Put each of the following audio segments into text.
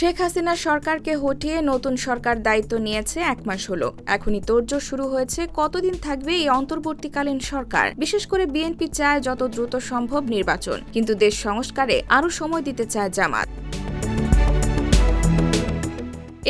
শেখ হাসিনার সরকারকে হটিয়ে নতুন সরকার দায়িত্ব নিয়েছে এক মাস হলো। এখনই তোড়জোড় শুরু হয়েছে। কতদিন থাকবে এই অন্তর্বর্তীকালীন সরকার? বিশেষ করে বিএনপি চায় যত দ্রুত সম্ভব নির্বাচন। কিন্তু দেশ সংস্কারে আরও সময় দিতে চায় জামাত।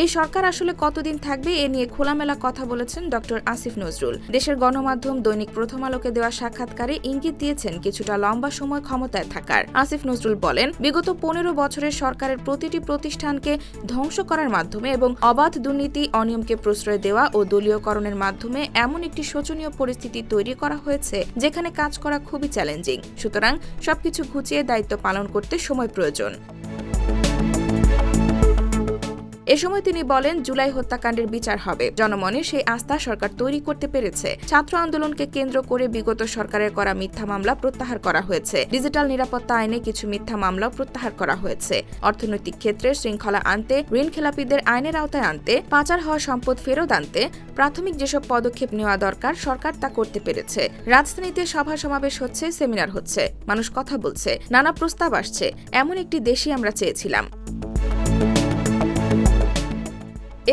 এই সরকার আসলে কতদিন থাকবে এ নিয়ে খোলামেলা কথা বলেছেন ডক্টর আসিফ নজরুল। দেশের গণমাধ্যম দৈনিক প্রথম আলোকে দেওয়া সাক্ষাৎকারে ইঙ্গিত দিয়েছেন কিছুটা লম্বা সময় ক্ষমতায় থাকার। আসিফ নজরুল বলেন, বিগত পনেরো বছরের সরকারের প্রতিটি প্রতিষ্ঠানকে ধ্বংস করার মাধ্যমে এবং অবাধ দুর্নীতি, অনিয়মকে প্রশ্রয় দেওয়া ও দলীয়করণের মাধ্যমে এমন একটি শোচনীয় পরিস্থিতি তৈরি করা হয়েছে যেখানে কাজ করা খুবই চ্যালেঞ্জিং। সুতরাং সবকিছু ঘুচিয়ে দায়িত্ব পালন করতে সময় প্রয়োজন। এ সময় তিনি বলেন, জুলাই হত্যাকাণ্ডের বিচার হবে। জনমনে সেই আস্থা সরকার তৈরি করতে পেরেছে। ছাত্র আন্দোলনকে কেন্দ্র করে বিগত সরকারের করা মিথ্যা মামলা প্রত্যাহার করা হয়েছে। ডিজিটাল নিরাপত্তা আইনে কিছু মিথ্যা মামলাও প্রত্যাহার করা হয়েছে। অর্থনৈতিক ক্ষেত্রে শৃঙ্খলা আনতে, ঋণ খেলাপিদের আইনের আওতায় আনতে, পাচার হওয়া সম্পদ ফেরত আনতে, প্রাথমিক যেসব পদক্ষেপ নেওয়া দরকার, সরকার তা করতে পেরেছে। রাজধানীতে সভা সমাবেশ হচ্ছে, সেমিনার হচ্ছে। মানুষ কথা বলছে, নানা প্রস্তাব আসছে। এমন একটি দেশই আমরা চেয়েছিলাম।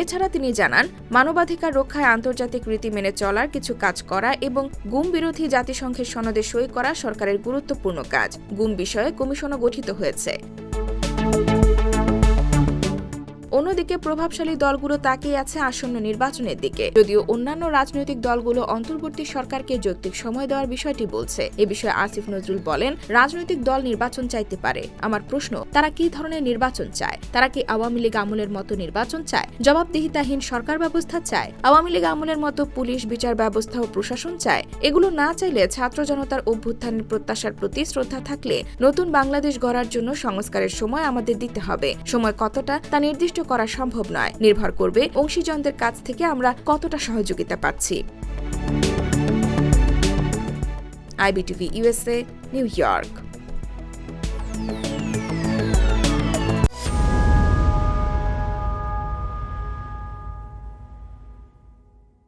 এছাড়া তিনি জানান, মানবাধিকার রক্ষায় আন্তর্জাতিক রীতি মেনে চলার কিছু কাজ করা এবং গুম বিরোধী জাতিসংঘের সনদে সই করা সরকারের গুরুত্বপূর্ণ কাজ। গুম বিষয়ে কমিশনও গঠিত হয়েছে। অন্যদিকে প্রভাবশালী দলগুলো তাকিয়ে আছে আসন্ন নির্বাচনের দিকে। যদিও অন্যান্য রাজনৈতিক দলগুলো অন্তর্বর্তী সরকারকে যৌক্তিক সময় দেওয়ার বিষয়টি বলছে। এ বিষয়ে আসিফ নজরুল বলেন, রাজনৈতিক দল নির্বাচন চাইতে পারে। আমার প্রশ্ন, তারা কি ধরনের নির্বাচন চায়? তারা কি আওয়ামী লীগ আমলের মতো নির্বাচন চায়? জবাবদিহিতাহীন সরকার ব্যবস্থা চায়? আওয়ামী লীগ আমলের মতো পুলিশ, বিচার ব্যবস্থা ও প্রশাসন চায়? এগুলো না চাইলে ছাত্র জনতার অভ্যুত্থানের প্রত্যাশার প্রতি শ্রদ্ধা থাকলে নতুন বাংলাদেশ গড়ার জন্য সংস্কারের সময় আমাদের দিতে হবে। সময় কতটা তা নির্দিষ্ট করা সম্ভব নয়। নির্ভর করবে অংশীজনদের কাছ থেকে আমরা কতটা সহযোগিতা পাচ্ছি। IBTV USA new York.